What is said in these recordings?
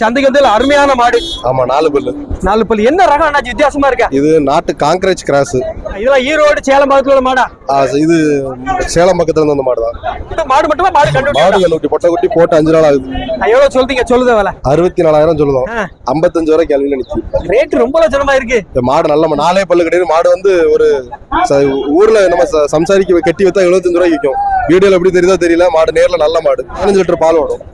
சந்தைக்கு வந்து அருமையான மாடு. ஆமா நாலு பல்லு. நாலு பல்லு. என்ன ரகம் அண்ணாச்சி? வித்தியாசமா இருக்க? இது நாட்டு காங்கிரேஜ் கிராஸ். இதெல்லாம் ஈரோடு சேலம் பக்கத்துல உள்ள மாடா? இது சேலம் பக்கத்துல இருந்து வந்த மாடு தான் மாடு மட்டுமா? மாடு கண்டு மாடு கண்ணுக்குட்டி பொட்டை குட்டி போட்டு அஞ்சு நாள் ஆகுது. எவ்வளவு சொல்றீங்க? சொல்லுத வேலை. அறுபத்தி நாலாயிரம் சொல்லுதோம். ஆ. ஐம்பத்தஞ்சு வரை கேள்வியில நிக்கு ரேட் ரொம்ப லட்சணமா இருக்கு. இந்த மாடு நல்ல நாலே பல்லு கிடையாது மாடு வந்து ஒரு ஊர்ல நம்ம சம்சாரிக்க கட்டி வைத்தா எழுபத்தஞ்சு ரூபாய்க்கு விற்கும். வீடியோல எப்படி தெரியுதோ தெரியல. மாடு நேர்ல நல்ல மாடு. பதினஞ்சு லிட்டர் பால் வரும்.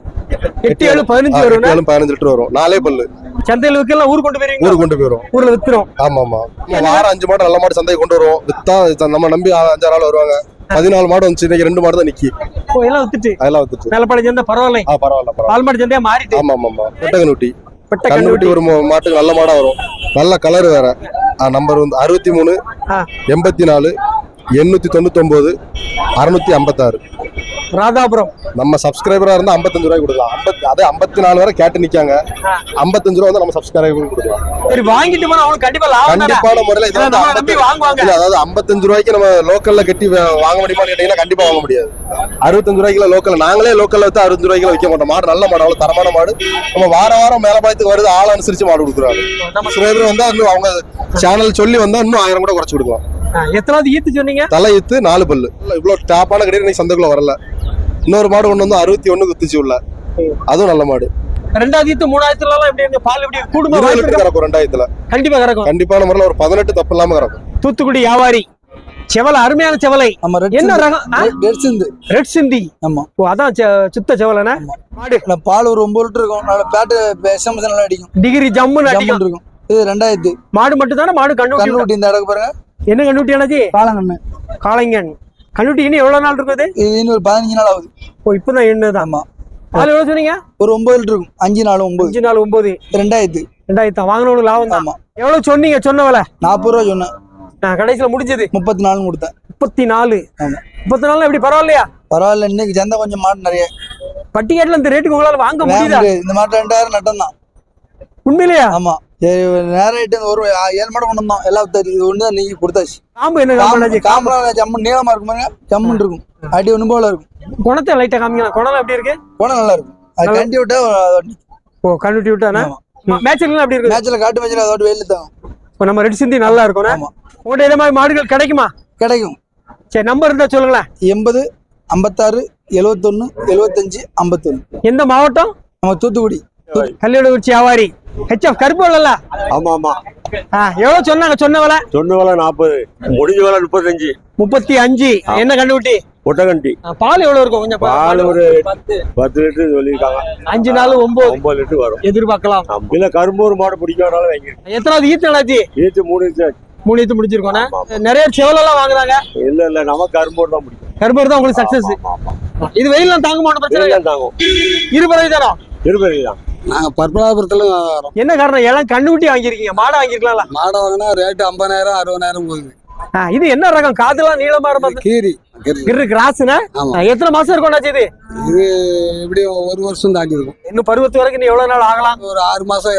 எட்டு ஏழு பதினஞ்சு வரும் ஏழு பதினஞ்சு லிட்டர் வரும். நாலே பல்லு. சந்தையில் விற்கலாம் ஊர் கொண்டு போயிருவீங்க ஊருக்கு கொண்டு போயிரும் ஊர்ல வித்துரும். ஆமா ஆமா வாரம் அஞ்சு மாடு நல்ல மாடு சந்தைக்கு கொண்டு வருவோம். வித்தா நம்ம நம்பி அஞ்சாறு ஆள் வருவாங்க. பதினாலு மாடு வந்துச்சு. இன்னைக்கு ரெண்டு மாடு தான் நிக்கி. ஓ, எல்லாம் வித்துட்டு? அதெல்லாம் வந்துச்சு மேலப்பாடு சந்தை பரவாயில்ல. ஆ பரவாயில்ல பால் மாடு சந்தையா மாறிட்டு? ஆமா ஆமா ஆமா பெட்டகனுட்டி பெட்ட கண்ணுக்குட்டி கண்டு ஒரு மாட்டுக்கு நல்ல மாடா வரும். நல்ல கலர் வேற. நம்பர் வந்து அறுபத்தி மூணு. எண்பத்தி நாலு எண்ணூத்தி தொண்ணூத்தொன்பது அறுநூத்தி ஐம்பத்தாறு. ராதாபுரம். நம்ம சப்ஸ்கிரைபரா இருந்தா ஐம்பத்தஞ்சு ரூபாய் கொடுக்கலாம். ஐம்பத்தி அதே ஐம்பத்தி நாலு வரை கேட்டு நிக்காங்க. ஐம்பத்தஞ்சு ரூபா வந்து நம்ம சப்ஸ்கிரைபர் கொடுக்கலாம். சரி வாங்கிட்டு போனா கண்டிப்பா லாபம் கண்டிப்பான முறையில இது ஏன்னா வந்து நம்மளை நம்பி 50 வாங்குவாங்க. அதாவது ஐம்பத்தஞ்சு ரூபாய்க்கு நம்ம லோக்கல்ல கட்டி வாங்க முடியுமான்னு கேட்டீங்கன்னா கண்டிப்பா வாங்க முடியாது. அறுபத்தஞ்சு ரூபாய்க்குல லோக்கல் நாங்களே லோக்கல்ல வித்து அறுபத்தஞ்சு ரூபாய்க்குல விற்க மாட்டோம். மாடு நல்ல மாடு அவ்வளவு தரமான மாடு. நம்ம வார வாரம் மேல பாயத்துக்கு வருது ஆள் அனுசரிச்சு மாடு கொடுக்குறாங்க. நம்ம சில பேர் வந்தா இன்னும் அவங்க சேனல் சொல்லி வந்தா இன்னும் ஆயிரம் கூட குறைச்சு கொடுக்கலாம். எத்தனாவது ஈத்து சொன்னீங்க? தலை இத்து நாலு பல்லு. இவ்வளவு டாப்பான கிடையாது இன்னைக்கு சந்தைக்குள்ள வரல. இன்னொரு மாடு கொண்டு வந்து அறுபத்தி ஒண்ணு குத்துச்சு உள்ள. அதுவும் நல்ல மாடு. ரெண்டாவது ஈத்து மூணாயிரத்துல எல்லாம் எப்படி பால் எப்படி? கூடுமா? கறக்கும் ரெண்டாயிரத்துல. கண்டிப்பா கறக்கும் கண்டிப்பான முறையில ஒரு பதினெட்டு தப்பு இல்லாம கறக்கும் தூத்துக்குடி வியாபாரி. செவலை அருமையான செவலை. ஆமா என்ன சிந்து. ரகம்? ரெட்- சிந்து. ரெட் சிந்தி. ஆமா. ஓ அதான் சுத்த செவலைனா மாடு. பால் ஒரு ஒன்பது லிட்டர் இருக்கும். நல்ல பேட்டு எஸ்எம்எஸ் நல்லா அடிக்கும். டிகிரி ஜம்முன்னு அடிக்கும். இருக்கும். இது ரெண்டாயிரத்து. மாடு மட்டும் தானே மாடு கண்ணுட்டி கண்ணுக்குட்டி இந்த பாருங்க. என்ன கண்ணுட்டி அண்ணாச்சி? காலங்கண்ணு காளைங்கன் கண்ணுட்டி இன்னும் எவ்வளவு நாள் இருக்குது இன்னும் ஒரு பதினஞ்சு நாள் ஆகுது. ஓ இப்பதான் எண்ணுதான். ஆமா. பால் எவ்வளவு சொன்னீங்க? ஒரு ஒன்பது லிட்டர் இருக்கும். அஞ்சு நாள் ஒன்பது. அஞ்சு நாள் ஒன்பது. ரெண்டாயிரத்து. ரெண்டாயிரத்தா? வாங்கினவனுக்கு லாபம் தான். ஆமா. எவ்வளவு சொன்னீங்க? சொன்ன விலை? நாற்பது ரூபா சொன்னேன். நான் கடைசியில முடிஞ்சது. முப்பத்தி நாலு கொடுத்தேன். முப்பத்தி நாலு ஆமா. முப்பத்தி நாலு எப்படி? பரவாயில்லையா? பரவாயில்ல இன்னைக்கு சந்தை கொஞ்சம் மாட்டு நிறைய. பட்டிக்காட்டுல இந்த ரேட்டுக்கு உங்களால வாங்க முடியுதா. இந்த மாட்டு ரெண்டாயிரம் நட்டம் தான் உண்மையிலேயா? ஆமா. நேரம் ஆயிட்டு ஒரு ஏழு மாடு கொண்டு வந்தோம். தெரியும் இது ஒன்று தான் நீங்க கொடுத்தாச்சு. காம்பு என்ன காம்பு ஜம்மு நீளமா இருக்கும் பாருங்க. ஜம்முன்னு இருக்கும். அடி ஒன்று போல இருக்கும். குணத்தை லைட்டா காமிக்கலாம். குணம் எப்படி இருக்கு? போனா நல்லா இருக்கும். அது கண்டி விட்டா ஓ கண்ணுட்டி விட்டானா? ஆமா. மேட்ச்லாம் எப்படி இருக்கு? மேட்ச்ல காட்டு மேட்ச்ல அதோட வெயில் தான். இப்போ நம்ம ரெட் சிந்தி நல்லா இருக்கும் ஆமா. உங்கள்கிட்ட இதே மாதிரி மாடுகள் கிடைக்குமா? கிடைக்கும். சரி நம்பர் இருந்தா சொல்லுங்களேன். எண்பது ஐம்பத்தாறு எழுவத்தொன்னு எழுவத்தஞ்சு ஐம்பத்தொன்னு. எந்த மாவட்டம்? நம்ம தூத்துக்குடி. கல்யாணகுறிச்சி வியாபாரி. ஹெச்எஃப் கருப்பு இல்ல ஆமா ஆமா எவ்வளவு சொன்னாங்க? சொன்ன விலை சொன்ன வேலை நாற்பது முடிஞ்ச வேலை முப்பத்தஞ்சு. முப்பத்தி அஞ்சு. என்ன கண்டுபிட்டி? ஒட்டகண்டி. பால் எவ்வளவு இருக்கும்? கொஞ்சம் பால் ஒரு பத்து. லிட்டர் சொல்லியிருக்காங்க. அஞ்சு நாள் ஒன்பது ஒன்பது லிட்டர் வரும். எதிர்பார்க்கலாம். இல்ல கரும்பூர் மாடு பிடிக்காதனால வாங்கிருக்கு எத்தனாவது ஈத்து நடாச்சி ஈத்து மூணு மூணு ஈத்து முடிச்சிருக்கோண்ணே நிறைய செவலெல்லாம் வாங்குறாங்க. இல்ல இல்ல நம்ம கரும்பூர் தான் பிடிக்கும். கருப்பர் தான் உங்களுக்கு சக்சஸ் இது வெயிலாம் தாங்க மாட்டோம் பிரச்சனை தாங்கும். இருபது தரம். இருபது தான். நாங்க பற்பலாபுரத்துல வரோம். என்ன காரணம்? எல்லாம் கண்ணுக்குட்டி வாங்கியிருக்கீங்க. மாடை வாங்கிருக்கலாம்ல மாடை வாங்கினா ரேட்டு ஐம்பதாயிரம் அறுபதாயிரம் போகுது. இது என்ன ரகம்? காதுலாம் நீளமா இருப்பது கீரி. இரு கிராஸ்னா. எத்தனை மாசம் இருக்கும் இது? இது எப்படியும் ஒரு வருஷம் தாண்டி இருக்கும். இன்னும் பருவத்து வரைக்கும் நீ எவ்வளவு நாள் ஆகலாம்? ஒரு ஆறு மாசம்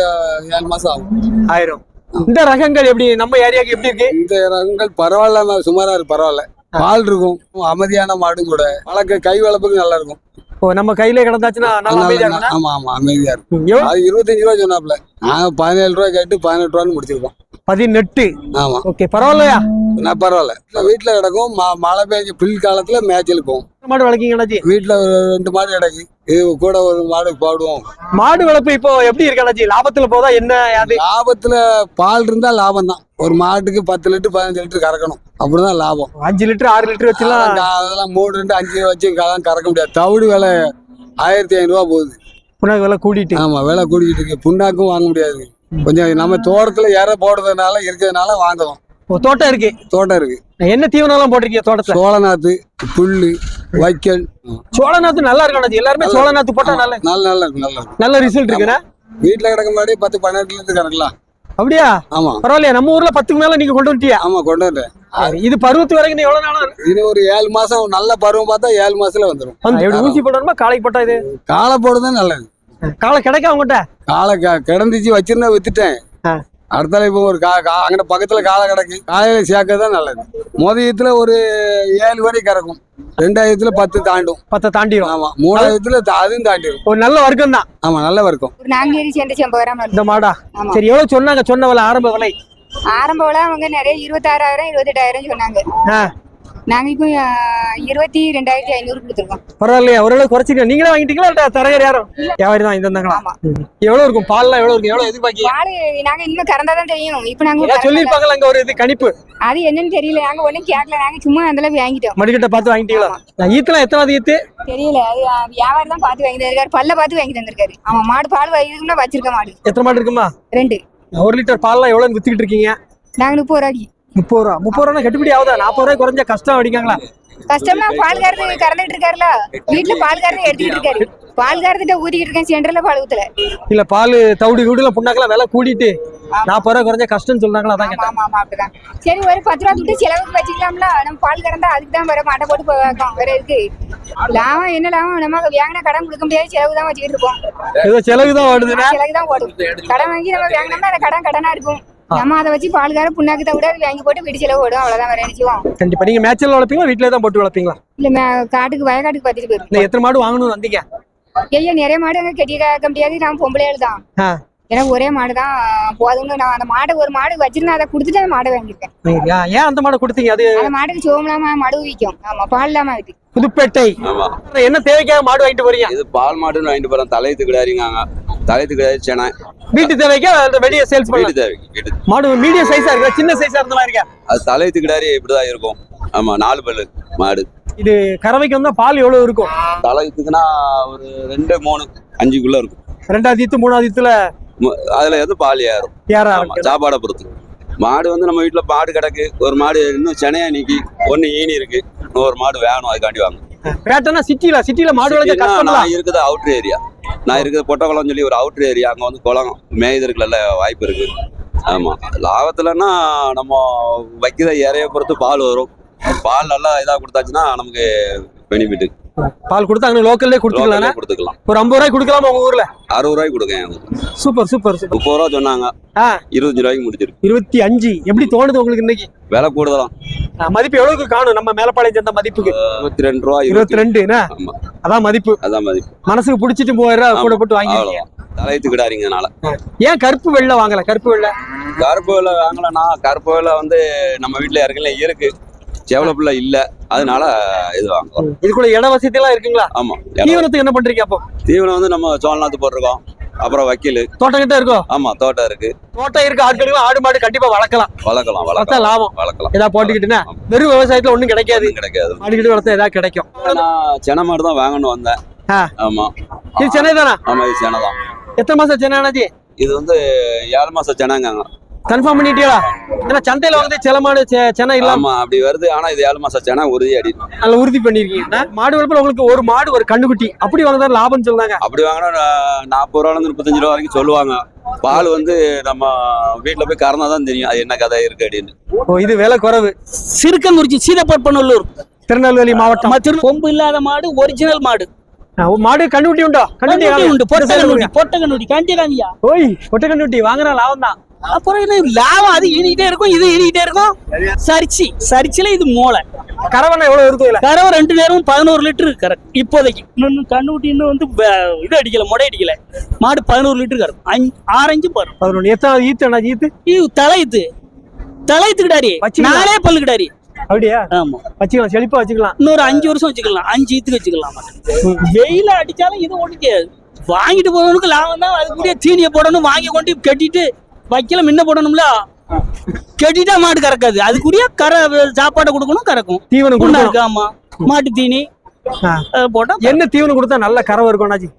ஏழு மாசம் ஆகும். ஆயிரம். இந்த ரகங்கள் எப்படி நம்ம ஏரியாக்கு எப்படி இருக்கு? இந்த ரகங்கள் பரவாயில்ல சுமாரா இருக்கு பரவாயில்ல. பால் இருக்கும் அமைதியான மாடும் கூட. வளர்க்க கை வளர்ப்புக்கு நல்லா இருக்கும். ஓ நம்ம கையில கிடந்தாச்சுன்னா நல்லா அமைதியா? ஆமா ஆமா அமைதியா இருக்கும்? அது இருபத்தஞ்சு ரூபா சொன்னாப்ல நாங்க பதினேழு ரூபா கேட்டு பதினெட்டு ரூபான்னு முடிச்சிருக்கோம். பதினெட்டு. ஆமா. ஓகே பரவாயில்லையா? நான் பரவாயில்ல. வீட்டுல கிடக்கும் மழை பெஞ்ச பில் காலத்துல மேய்ச்சல் போகும் மாடு வளர்க்கீங்க வீட்டுல ஒரு ரெண்டு மாடு கிடக்கு. இது கூட ஒரு மாடு போடுவோம். மாடு வளர்ப்பு இப்போ எப்படி இருக்கு லாபத்துல போதா என்ன லாபத்துல பால் இருந்தா லாபம் தான் ஒரு மாட்டுக்கு பத்து லிட்டர் பதினஞ்சு லிட்டர் கறக்கணும். அப்படிதான் லாபம். அஞ்சு லிட்டர் ஆறு லிட்டர் வச்சுலாம் அதெல்லாம் அதெல்லாம் மூணு ரெண்டு அஞ்சு வச்சு கலாம் கறக்க முடியாது. தவிடு விலை ஆயிரத்தி ஐநூறுரூவா போகுது. புண்ணாக்கு விலை கூட்டிட்டு ஆமா விலை கூடிக்கிட்டு இருக்கு. புண்ணாக்கும் வாங்க முடியாது. கொஞ்சம் நம்ம தோட்டத்துல இற போடுறதுனால இருக்கிறதுனால வாங்குவோம் தோட்டம் இருக்கு. தோட்டம் இருக்கு. என்ன தீவனம் போட்டிருக்கீங்க தோட்டத்துல? சோளநாத்து புல்லு வைக்கல். சோள நாத்து நல்லா இருக்கும் எல்லாருமே சோள நாத்து போட்டா நல்ல நல்ல நல்லா இருக்கும் நல்லா நல்ல ரிசல்ட் இருக்குண்ணா? வீட்டுல கிடக்க முன்னாடி பத்து பன்னெண்டுல இருந்து கறக்கலாம். அப்படியா? ஆமா. பரவாயில்லையா நம்ம ஊர்ல பத்துக்கு மேல நீங்க கொண்டு வந்துட்டியா? ஆமா கொண்டு வந்தேன் இது பருவத்து வரைக்கும் எவ்வளவு நாளா இது ஒரு ஏழு மாசம் நல்ல பருவம் பார்த்தா ஏழு மாசத்துல வந்துடும் ஊசி போடணுமா? காளைக்கு போட்டா இது? காலை போடுறது நல்லது. காளை கிடைக்க அவங்ககிட்ட காலை க- கிடந்துச்சு வச்சிருந்தா வித்துட்டேன். அடுத்தால இப்போ ஒரு கா கா அங்கே பக்கத்துல காலை கிடக்கு. காலையில சேர்க்க தான் நல்லது. மொதயத்துல ஒரு ஏழு வரை கறக்கும். ரெண்டாயிரத்துல பத்து தாண்டும். பத்தை தாண்டிடும் ஆமா மூணாயிரத்துல அதுவும் தாண்டிடும் ஒரு நல்ல வர்க்கம் தான் ஆமா நல்ல வர்க்கம். நாங்கேரி சேர்ந்து. இந்த மாடா. சரி எவ்வளவு சொன்னாங்க சொன்ன விலை ஆரம்ப விலை? ஆரம்ப விலை அவங்க நிறைய இருபத்தாறாயிரம் இருபத்தெட்டாயிரம் சொன்னாங்க. நாங்க இப்போ இருபத்தி ரெண்டாயிரத்தி ஐநூறு கொடுத்துருக்கோம். பரவாயில்லையா ஓரளவு குறைச்சிக்க நீங்களே வாங்கிட்டீங்களா தரகர் யாரும் வியாபாரி தான் இருந்தாங்களா ஆமா. எவ்வளவு இருக்கும்? பால்லாம் எவ்வளவு இருக்கும்? எவ்வளவு எதிர்பார்க்கீங்க? பால் நாங்க இனிமே கறந்தாதான் தெரியும். இப்ப நாங்க. சொல்லிருப்பாங்கல்ல அங்க ஒரு இது கணிப்பு. அது என்னன்னு தெரியல. நாங்க ஒண்ணும் கேட்கல. நாங்க சும்மா அந்த வாங்கிட்டோம். மடிக்கிட்ட பார்த்து வாங்கிட்டீங்களா? ஈத்தலாம் எத்தனாவது ஈத்து? தெரியல. அது வியாபாரி தான் பார்த்து வாங்கி தந்திருக்காரு பல்ல பார்த்து வாங்கி தந்திருக்காரு அவன் மாடு பால் வயிறுக்குன்னா வச்சிருக்க மாடு. எத்தனை மாடு இருக்குமா? ரெண்டு. ஒரு லிட்டர் பால்லாம் எவ்வளவு வித்துக்கிட்டு இருக்கீங்க? நாங்க முப்பது ரூபாய்க்கு முப்பது ரூபா. முப்பது ரூபா கட்டுப்படி ஆகுதா? நாற்பது ரூபாய் குறைஞ்ச கஷ்டம் அடிக்காங்களா கஷ்டம்னா பால் கறந்து கறந்துட்டு இருக்காருல வீட்டுல பால் கறந்து எடுத்துக்கிட்டு இருக்காரு. பால் கறந்துட்டு ஊத்திக்கிட்டு இருக்கேன் சென்டர்ல பால் ஊத்தல. இல்ல பால் தவிடு வீடுல புண்ணாக்கெல்லாம் விலை கூட்டிட்டு நாற்பது ரூபாய் குறைஞ்ச கஷ்டம் சொல்றாங்களா? அதான் ஆமா ஆமா அப்படிதான். சரி ஒரு பத்து ரூபா துட்டு செலவுக்கு வச்சுக்கலாம்ல. நம்ம பால் கறந்தா அதுக்கு தான் வேற மாட்டை போட்டு போ- வைக்கோம். வேற இருக்கு லாபம் என்ன லாபம்? நம்ம வாங்கின கடன் கொடுக்க முடியாது செலவு தான் வச்சுக்கிட்டு இருக்கோம் ஏதோ செலவு தான் ஓடுதுன்னா? செலவு தான் ஓடும். கடன் வாங்கி நம்ம வாங்கினோம்னா அந்த கடன் கடனா இருக்கும். நம்ம அதை வச்சு பால்கார புண்ணாக்கு தவிட வாங்கி போட்டு வீட்டு செலவு ஓடும். அவ்வளவுதான் வேற நினைச்சுவோம் கண்டிப்பா. நீங்க மேட்ச்ல வளர்ப்பீங்களா? வீட்டுல தான் போட்டு வளர்ப்பீங்களா? இல்ல காட்டுக்கு வயக்காட்டுக்கு பார்த்துட்டு போயிடும் இல்ல எத்தனை மாடு வாங்கணும்னு வந்தீங்க? ஐயா நிறைய மாடு அங்க கட்டி கேட்க முடியாது நான் பொம்பளையாள் தான். எனக்கு ஒரே மாடு தான் போதும்னு நான் அந்த மாடை ஒரு மாடு வச்சிருந்தேன் அதை கொடுத்துட்டு அந்த மாடை வாங்கியிருக்கேன். ஏன் அந்த மாடை கொடுத்தீங்க? அது அந்த மாடுக்கு சோமலாம மடு விற்கும் ஆமா பால் இல்லாம இருக்கு. புதுப்பேட்டை. ஆமா. என்ன தேவைக்காக மாடு வாங்கிட்டு போறீங்க? இது பால் மாடுன்னு வாங்கிட்டு போறோம் தலையத்து கிடாரிங்காங்க தலையத்து கிடாரி செனை வீட்டு தேவைக்கா வெளியே சேல்ஸ் வீட்டு தேவைக்கு மாடு மீடியம் சைஸா இருக்கு? சின்ன சைஸா இருந்தலாம் இருக்கா? அது தலையத்து கிடாரி இப்படிதான் இருக்கும். ஆமா நாலு பல்லு மாடு. இது கறவைக்கு வந்தா பால் எவ்வளவு இருக்கும்? தலையத்துக்குன்னா ஒரு ரெண்டு மூணு அஞ்சுக்குள்ள இருக்கும். ரெண்டாவது ஈத்து மூணாவது ஈத்துல மு- அதுல வந்து பால் ஏறும். ஏற ஆமா ஆரம்பிக்கும் சாப்பாடை பொறுத்து. மாடு வந்து நம்ம வீட்டுல மாடு கிடக்கு. ஒரு மாடு இன்னும் செனையா நீக்கி ஒண்ணு ஈனி இருக்கு. இன்னொரு மாடு வேணும் அதுக்காண்டி வாங்க ரேட்டனா சிட்டில சிட்டில மாடு வளர்க்க கஷ்டம் நான் இருக்குது அவுட்ரு ஏரியா நான் இருக்குது பொட்டக்குளம் சொல்லி ஒரு அவுட்ரு ஏரியா அங்க வந்து குளம் மேய்தற்கு நல்ல வாய்ப்பு இருக்கு. ஆமா. லாபத்துலன்னா நம்ம வைக்கிற இறைய பொறுத்து பால் வரும். பால் நல்லா இதா கொடுத்தாச்சுன்னா நமக்கு பெனிஃபிட் பால் கொடுத்தா அங்க லோக்கல்லே கொடுத்துக்கலாம் கொடுத்துக்கலாம். ஒரு ஐம்பது ரூபாய் கொடுக்கலாமா உங்க ஊர்ல? அறுபது ரூபாய்க்கு கொடுங்க சூப்பர் சூப்பர் சூப்பர். முப்பது ரூபா சொன்னாங்க. இருபத்தஞ்சு ரூபாய்க்கு முடிச்சிருக்கு இருபத்தி அஞ்சு. எப்படி தோணுது உங்களுக்கு இன்னைக்கு? விலை கூடுதலாம் மதிப்பு எவ்வளவுக்கு காணும்? நம்ம மேலப்பாளையம் சேர்ந்த மதிப்புக்கு? இருபத்தி ரெண்டு ரூபா இருபத்தி ரெண்டு அதான் மதிப்பு. அதான் மதிப்பு. மனசுக்கு பிடிச்சிட்டு மூவாயிரம் ரூபாய் கூட போட்டு வாங்கிருக்கீங்க. அவ்வளவுதான். தலையத்து கிடாரிங்கனால ஏன் கருப்பு வெள்ளை வாங்கல? கருப்பு வெள்ளை? கருப்பு வேலை வாங்கலன்னா கருப்பு வேலை வந்து நம்ம வீட்டுல யாருக்குள்ள இருக்கு. செவலப்புல இல்ல. அதனால இது வாங்குவோம். இதுக்குள்ள இட வசதி எல்லாம் இருக்குங்களா? ஆமா. தீவனத்துக்கு என்ன பண்றீங்க அப்போ? தீவனம் வந்து நம்ம சோழநாத்து போட்டிருக்கோம். அப்புறம் வக்கீல். தோட்டம் கிட்ட இருக்கோ? ஆமா தோட்டம் இருக்கு. தோட்டம் இருக்க ஆட்களுக்கு ஆடு மாடு கண்டிப்பா வளர்க்கலாம். வளர்க்கலாம் வளர்த்தா லாபம். வளர்க்கலாம். ஏதாவது போட்டுக்கிட்டுனா வெறும் விவசாயத்துல ஒண்ணும் கிடைக்காது. கிடைக்காது. மாடு கிட்ட வளர்த்தா ஏதாவது கிடைக்கும். நான் சென மாடு தான் வாங்கணும் வந்தேன். ஆமா. இது சென்னை தானா? ஆமா இது செனை தான். எத்தனை மாசம் சென்னை ஆனாச்சு இது வந்து ஏழு மாசம் செனங்காங்க கன்ஃபார்ம் பண்ணிட்டீங்களா ஏன்னா சந்தையில வந்து சில மாடு சென்னை இல்லாம. அப்படி வருது. ஆனா இது ஏழு மாசம் சென உறுதி அடி நல்லா உறுதி பண்ணிருக்கீங்க. மாடு வளர்ப்புல உங்களுக்கு ஒரு மாடு ஒரு கண்ணுக்குட்டி. அப்படி வளர்ந்தா லாபம்னு சொல்றாங்க அப்படி வாங்கினா நாற்பது ரூபால இருந்து முப்பத்தஞ்சு ரூபா வரைக்கும் சொல்லுவாங்க. பால் வந்து நம்ம வீட்டுல போய் கறந்தா தான் தெரியும். அது என்ன கதை இருக்கு அப்படின்னு. ஓ இது விலை குறைவு. சிறுக்கங்குறிச்சி சீதப்பற்பநல்லூர் திருநெல்வேலி மாவட்டம். கொம்பு இல்லாத மாடு ஒரிஜினல் மாடு. மாடு கண்ணுக்குட்டி உண்டோ? கண்ணுட்டி உண்டு. பொட்ட வாங்க. கண்ணுட்டி பொட்ட கண்ணுட்டி கண்டிராதியா ஓய் ஒட்டை கண்ணுக்குட்டி. வாங்குற லாபம் தான் அப்புறம் என்ன லாபம் அது இனிக்கிட்டே இருக்கும் இது இனிக்கிட்டே இருக்கும். சரிச்சி சரிச்சில இது மூளை. கரவனை எவ்வளவு இருக்கும் கறவை ரெண்டு நேரம் பதினோரு லிட்டர் கறக்கும். இப்போதைக்கு. இன்னும் கண்ணுட்டி இன்னும் வந்து இது அடிக்கல முடை அடிக்கல. மாடு பதினோரு லிட்டர் கறக்கும். அஞ்சு ஆரஞ்சு பரும் பதினொன்று எத்தனை ஈத்து ஈத்து? இது தலையுது தலையுத்து கிடாரி வச்சுக்கலாம். நாலே பல்லு கிடாரி அப்படியா? ஆமா. வச்சுக்கலாம் செழிப்பா வச்சுக்கலாம். இன்னொரு அஞ்சு வருஷம் வச்சுக்கலாம். அஞ்சு ஈத்துக்கு வச்சுக்கலாம் வெயில அடிச்சாலும் இது செய்யாது வாங்கிட்டு போறவனுக்கு லாபம் தான் அதுக்குரிய தீனியை போடணும் வாங்கி கொண்டு கட்டிட்டு வைக்கல முன்ன போடணும்ல? கட்டிட்டா மாடு கறக்காது. அதுக்குரிய கரை சாப்பாடை கொடுக்கணும் கறக்கும். தீவனம் கொடுக்கணும். இருக்கு ஆமா. மாட்டு தீனி போட்டா என்ன தீவனம் கொடுத்தா நல்ல கறவை இருக்கும் அண்ணாச்சி?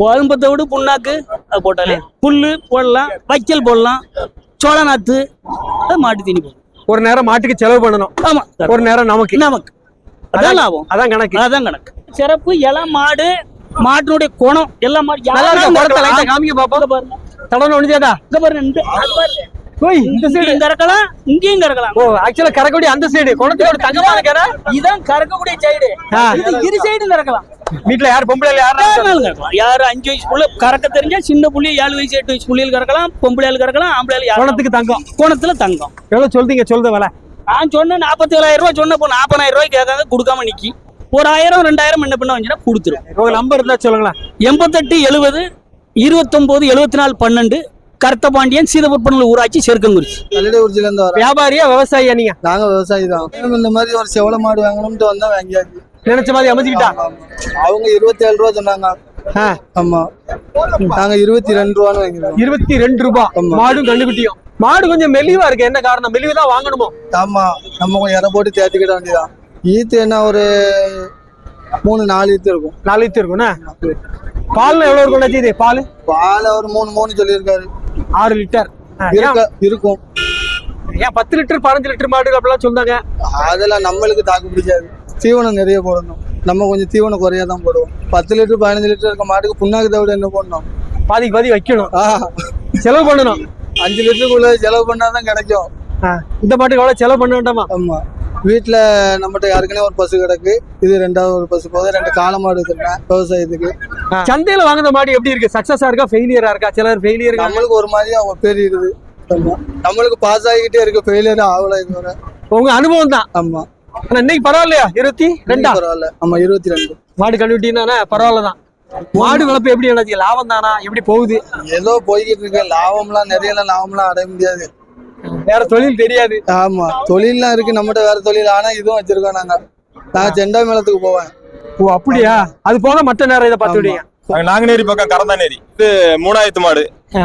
கோதும்பத்தை விட புண்ணாக்கு அது போட்டாலே. புல்லு போடலாம் வைக்கல் போடலாம் சோள நாத்து மாட்டு தீனி போடும் ஒரு நேரம் மாட்டுக்கு செலவு பண்ணணும். ஆமா. ஒரு நேரம் நமக்கு. நமக்கு. அதான் லாபம். அதான் கணக்கு. அதான் கணக்கு. சிறப்பு இளம் மாடு மாட்டினுடைய குணம் எல்லா மாடு குடத்தை. காமிக்க பாப்போம். பாருங்க. தடவை ஒண்ணுதேடா. இங்க பாருங்க. ஓய் இந்த சைடு கறக்கலாம் இங்கேயும் கறக்கலாம். ஓ ஆக்சுவலா கரக்கூடிய அந்த சைடு குணத்தோட தங்கமான கரை இதான் கறக்கக்கூடிய சைடு. இது இரு சைடும் கறக்கலாம். வீட்டுல யார் பொம்பளை யார் கறக்கலாம். யாரு அஞ்சு வயசு புள்ள கறக்க தெரிஞ்சா சின்ன புள்ளி ஏழு வயசு எட்டு வயசு புள்ளியில் கறக்கலாம் பொம்பளையால் கறக்கலாம் ஆம்பளையால் குணத்துக்கு தங்கம். கோணத்துல தங்கம். எவ்வளவு சொல்றீங்க சொல்றது விலை? நான் சொன்ன நாற்பத்தி ஏழாயிரம் ரூபாய் சொன்ன இப்போ நாற்பதாயிரம் ரூபாய் கேட்காங்க கொடுக்காம நிக்கி. ஒரு ஆயிரம் ரெண்டாயிரம் என்ன பண்ண வந்துச்சுன்னா கொடுத்துரும். நம்பர் இருந்தா சொல்லுங்களேன். எண்பத்தெட்டு எழுபது இருபத்தொம்போது எழுபத்தி நாலு பன்னெண்டு கருத்தபாண்டியன் சீதபுற்பனூர் ஊராட்சி செருக்கங்குறிச்சி. வரோம் வியாபாரியா விவசாயியா நீங்க? நாங்க விவசாயி தான். இந்த மாதிரி ஒரு செவல மாடு வாங்கணும்ட்டு வந்தா வாங்கியாச்சு நினைச்ச மாதிரி அமைச்சுக்கிட்டா அவங்க இருபத்தி ஏழு ரூபா சொன்னாங்க. ஆமா. நாங்க இருபத்தி ரெண்டு ரூபான்னு வாங்கிருக்கோம் இருபத்தி ரெண்டு ரூபாய் ஆமா. மாடும் கண்டுக்குட்டியும் மாடு கொஞ்சம் மெலிவா இருக்கு என்ன காரணம்? மெலிவு தான் வாங்கணுமோ? ஆமா. நம்ம கொஞ்சம் இறை போட்டு தேத்திக்கிட வேண்டியதான் ஈத்து என்ன ஒரு மூணு நாலு ஈத்து இருக்கும். நாலு லிட்டர் இருக்கும்ண்ணே பால் எவ்வளவு இருக்கும் இது? பால்? பாலை ஒரு மூணு மூணு சொல்லியிருக்காரு. ஆறு லிட்டர். இருக்க இருக்கும். ஏன் பத்து லிட்டர் பதினஞ்சு லிட்டர் மாடு அப்படிலாம் சொன்னாங்க அதெல்லாம் நம்மளுக்கு தாக்கு பிடிக்காது. தீவனம் நிறைய போடணும். நம்ம கொஞ்சம் தீவனம் குறையா தான் போடுவோம். பத்து லிட்டர் பதினஞ்சு லிட்டர் இருக்க மாட்டுக்கு புண்ணாக்கு தவிர என்ன போடணும்? பாதிக்கு பாதி வைக்கணும். ஆ, செலவு பண்ணணும். அஞ்சு லிட்டருக்குள்ள செலவு பண்ணாதான் கிடைக்கும். இந்த மாட்டுக்கு எவ்வளவு செலவு பண்ண வேண்டாமா? ஆமா. வீட்டுல நம்மகிட்ட யாருக்குனே ஒரு பசு கிடக்கு. இது ரெண்டாவது ஒரு பசு போகுது. ரெண்டு காளை மாடு வச்சிருக்கேன் விவசாயத்துக்கு. சந்தையில வாங்குற மாடு எப்படி இருக்கு? சக்சஸா இருக்கா? ஃபெயிலியரா இருக்கா? சிலர் ஃபெயிலியர் நம்மளுக்கு ஒரு மாதிரியா பெரியுது ஆமா. நம்மளுக்கு பாஸ் ஆகிக்கிட்டே இருக்கு. ஃபெயிலியர் ஆகல இது வரை உங்க அனுபவம் தான். ஆமா. ஆனா இன்னைக்கு பரவாயில்லையா? இருபத்தி ரெண்டா? பரவாயில்ல. ஆமா இருபத்தி ரெண்டு. மாடு கண்டுபிட்டினா பரவாயில்ல தான். மாடு வளர்ப்பு எப்படி எனக்கு லாபம் தானா? எப்படி போகுது? ஏதோ போய்கிட்டு இருக்கு. லாபம்லாம் நிறைய லாபம்லாம் அடைய முடியாது. வேற தொழில் தெரியாது. ஆமா தொழில்லாம் இருக்கு நம்மகிட்ட வேற தொழில். ஆனா இதுவும் வச்சிருக்கோம் நாங்க. நாங்க செண்டா மேளத்துக்கு போவேன். ஓ அப்படியா? அது போக மற்ற நேரம் இதை பார்த்து விடுங்க. நாங்க நாங்குநேரி பக்கம் கரந்தானேரி இது மூணாயிரத்து மாடு.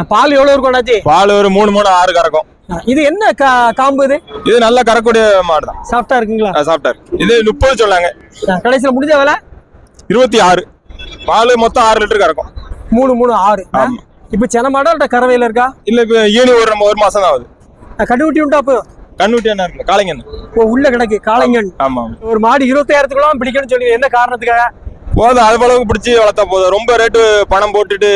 பால் எவ்வளவு இருக்கும் அண்ணாச்சி? பால் ஒரு மூணு மூணு ஆறு கறக்கும். இது என்ன கா- காம்பு இது? இது நல்லா கறக்கூடிய மாடு தான். சாஃப்டா இருக்குங்களா? சாப்பிட்டாரு இது முப்பது சொன்னாங்க கடைசியில முடிஞ்ச வேலை? இருபத்தி ஆறு. பால் மொத்தம் ஆறு லிட்டர் கறக்கும். மூணு மூணு ஆறு. ஆமா. இப்ப சென மாடா இல்ல கறவையில இருக்கா? இல்ல இப்ப ஈனி ஒரு ஒரு மாசம் தான் ஆகுது. கண்டுபிட்டி உண்டா அப்போ? கண்ணுட்டி என்ன இருக்கு காளைங்க ஓ, உள்ள கிடக்கு காளைங்கன் ஆமா ஒரு மாடு இருபத்தாயிரத்துக்குலாம் பிடிக்கணும்னு சொல்லி என்ன காரணத்துக்காக? போதும் அது அளவுக்கு பிடிச்சி வளர்த்தா போதும். ரொம்ப ரேட்டு பணம் போட்டுட்டு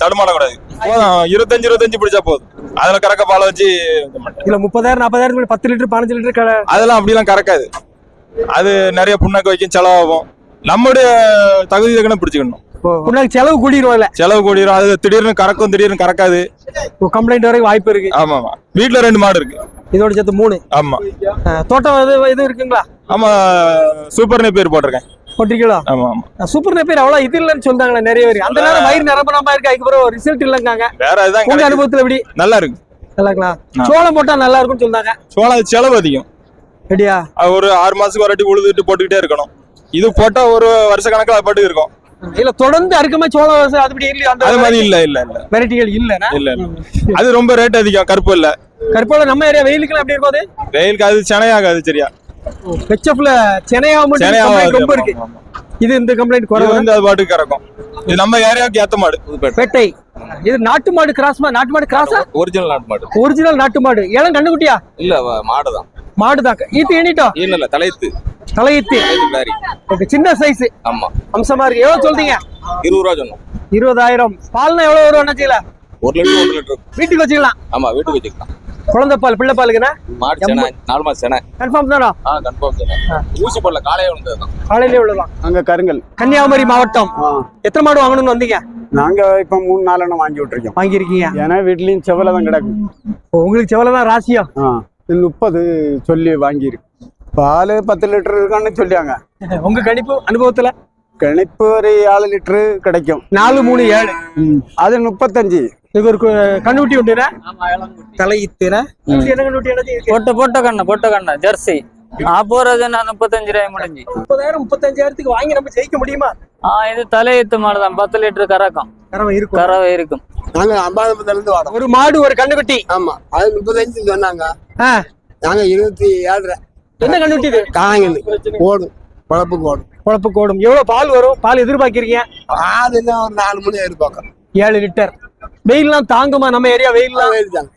தடுமாடக்கூடாது போதும் இருபத்தஞ்சு இருபத்தஞ்சு பிடிச்சா போதும். அதுல கறக்க பாலை வச்சு. இல்ல முப்பதாயிரம் நாற்பதாயிரம் பத்து லிட்டர் பதினஞ்சு லிட்டர் க- அதெல்லாம் அப்படிலாம் கறக்காது. அது நிறைய புண்ணாக்கு வைக்கும் செலவாகும். நம்முடைய தகுதி தக்கன பிடிச்சிக்கணும். உனக்கு செலவு இல்ல செலவு கூடிரும். அது திடீர்னு கறக்கும் திடீர்னு கறக்காது. கம்ப்ளைண்ட் வரைக்கும் வாய்ப்பு இருக்கு. ஆமா ஆமா வீட்டுல ரெண்டு மாடு இருக்கு. இதோட சேர்த்து மூணு. ஆமா. தோட்டம் இது இது இருக்குங்களா? ஆமா சூப்பர் பேர் போட்டிருக்கேன். போட்டிருக்கீங்களா? ஆமா ஆமா. சூப்பர் நெப்பேர் அவ்வளவு இது இல்லைன்னு சொன்னாங்களே நிறைய பேர். அந்த நேரம் வயிறு நிரம்பணமா இருக்கு. அதுக்கப்புறம் ரிசல்ட் இல்லைங்காங்க. வேற இதுதான் உங்க. அனுபவத்துல எப்படி? நல்லா இருக்கு. நல்லாங்களா. சோளம் போட்டா நல்லா இருக்கும்னு சொன்னாங்க சோளம் செலவு அதிகம். ரெடியா ஒரு ஆறு மாசத்துக்கு ஒரு வாட்டி உழுதுட்டு போட்டுக்கிட்டே இருக்கணும். இது போட்டா ஒரு வருஷ கணக்கில் பாட்டுக்கு இருக்கும். இல்ல தொடர்ந்து அறுக்கமா சோளம் விவசாயம் அது இல்லையா? அது அந்த மாதிரி இல்ல இல்ல இல்ல. வெரைட்டிகள் இல்லைன்னா? இல்ல இல்ல. அது ரொம்ப ரேட் அதிகம் கருப்பு இல்ல. கருப்பால நம்ம ஏரியா வெயிலுக்குலாம் எப்படி இருக்கும் அது? வெயிலுக்கு அது செனையாகாது சரியா. சென்னையாவும் செனையாகாது ரொம்ப இருக்கு. இது இந்த கம்ப்ளைண்ட் குறைவு வந்து அது பாட்டுக்கு கறக்கும் இது நம்ம ஏரியாவுக்கு ஏத்த மாடு. பெட்டை. இது நாட்டு மாடு கிராஸ் நாட்டு மாடு கிராஸா? ஒரிஜினல் நாட்டு மாடு. ஒரிஜினல் நாட்டு மாடு. ஏலம் கண்டுக்குட்டியா இல்ல மாடு தான் மாடுதான் ஈத்து எண்ணிட்டோம் இல்ல இல்ல தலையத்து தலையீத்து ஓகே சின்ன சைஸ். ஆமா. அம்சமா இருக்கு. எவ்வளவு சொல்றீங்க? இருபது ரூபா சொன்னோம். இருபதாயிரம். பால்னா எவ்வளவு வரும் அண்ணாச்சியில? ஒரு லிட்டர் ஒரு லிட்டர். வீட்டுக்கு வச்சுக்கலாம். ஆமா வீட்டுக்கு வச்சுக்கலாம். குழந்தை பால் பிள்ளை பாலுக்குண்ணா? மாடு செனை நாலு மாசம் செனை. கன்ஃபார்ம் தானா? ஆ கன்ஃபார்ம் செனை. ஊசி போடல காலையே வந்தது தான் காலையிலே உள்ளதான் அங்க கருங்கல். கன்னியாகுமரி மாவட்டம். எத்தனை மாடு வாங்கணும்னு வந்தீங்க? நாங்க இப்ப மூணு நாலு வாங்கி விட்டுருக்கோம். வாங்கியிருக்கீங்க. ஏன்னா வீட்லயும் செவல தான் கிடக்கு உங்களுக்கு செவலதான் ராசியா? ஆ. இது முப்பது சொல்லி வாங்கியிருக்கு பால் பத்து லிட்டர் இருக்கான்னு சொல்லியாங்க. உங்க கணிப்பு அனுபவத்துல? கணிப்பு ஒரு ஏழு லிட்டரு கிடைக்கும். நாலு மூணு ஏழு. அது முப்பத்தஞ்சு. இது ஒரு கு- கண்ணுக்குட்டி உண்டுனா என்னது? பொட்ட பொட்ட கண்ணு பொட்ட கண்ணு ஜெர்சி. நான் போறது நான் முப்பத்தஞ்சு ரூபாய் முடிஞ்சு. முப்பதாயிரம் முப்பத்தஞ்சாயிரத்துக்கு வாங்கி நம்ம ஜெயிக்க முடியுமா? இது தலையெத்து மாடு தான் பத்து லிட்டர் கறக்கும். கறவை இருக்கும். கறவை இருக்கும். நாங்க அம்பாதத்துல இருந்து வரோம். ஒரு மாடு ஒரு கண்ணுக்குட்டி. ஆமா. அது முப்பத்தஞ்சு சொன்னாங்க. நாங்க இருபத்தி ஏழரை. என்ன கண்ணுக்குட்டி இது? காங்கன்னு ஓடும் குழப்புக்கு ஓடும் குழப்பு கோடும் எவ்வளவு பால் வரும்? பால் எதிர்பார்க்கிறீங்க? அது என்ன ஒரு நாலு மணி எதிர்பார்க்கறோம் ஏழு லிட்டர். வெயில்லாம் தாங்குமா? நம்ம ஏரியா வெயில்லாம்? எழுதிட்டாங்க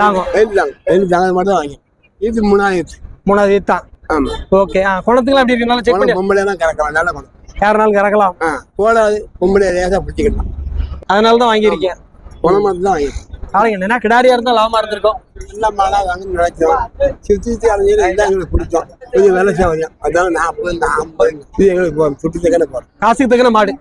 தாங்கும். எழுதிட்டாங்க எழுதிட்டாங்க அது மட்டும் தான் வாங்கி இது மூணாயிரத்து. மூணாவது தான் ஆமா. ஓகே. ஆ குணத்துக்குலாம் அப்படி இருக்கனால செக் பண்ணி பொம்பளை தான் கறக்கலாம். நல்ல குணம் யாருனாலும் கறக்கலாம்? போடாது பொம்பளை லேசா பிடிச்சிக்கலாம் அதனால தான் வாங்கியிருக்கேன் குணம் மட்டும் தான் வாங்கி காளைங்க என்ன கிடாரியா இருந்தா லாபமா இருந்திருக்கும். நல்ல மாடா வாங்கன்னு நினைச்சோம். சுத்தி சுத்தி அலைஞ்சிட்டு இதான் எங்களுக்கு பிடிக்கும் கொஞ்சம் வேலை செய்வோம் அதான் நாற்பது ஐம்பது இது எங்களுக்கு சுற்றி தக்கன போகிறோம் காசுக்கு தக்கன மாடு.